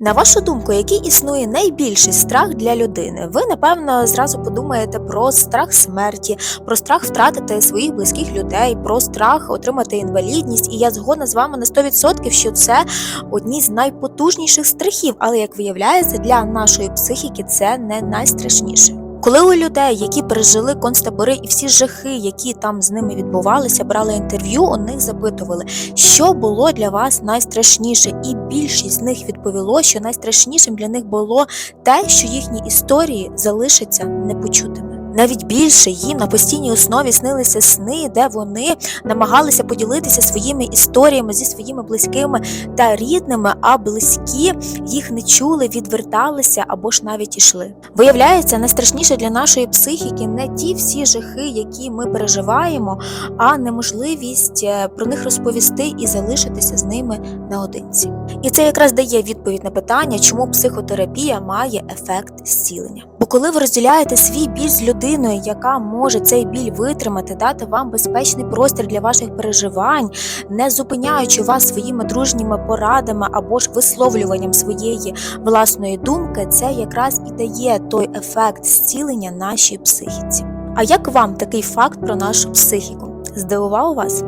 На вашу думку, який існує найбільший страх для людини? Ви напевно зразу подумаєте про страх смерті, про страх втратити своїх близьких людей, про страх отримати інвалідність. І я згодна з вами на 100%, що це одні з найпотужніших страхів. Але як виявляється, для нашої психіки це не найстрашніше. Коли у людей, які пережили концтабори і всі жахи, які там з ними відбувалися, брали інтерв'ю, у них запитували, що було для вас найстрашніше, і більшість з них відповіло, що найстрашнішим для них було те, що їхні історії залишаться непочутими. Навіть більше їм на постійній основі снилися сни, де вони намагалися поділитися своїми історіями зі своїми близькими та рідними, а близькі їх не чули, відверталися або ж навіть ішли. Виявляється, найстрашніше для нашої психіки не ті всі жахи, які ми переживаємо, а неможливість е, про них розповісти і залишитися з ними наодинці. І це якраз дає відповідь на питання, чому психотерапія має ефект зцілення. Бо коли ви розділяєте свій біль з людиною, яка може цей біль витримати, дати вам безпечний простір для ваших переживань, не зупиняючи вас своїми дружніми порадами або ж висловлюванням своєї власної думки, це якраз і дає той ефект зцілення нашій психіці. А як вам такий факт про нашу психіку? Здивував вас?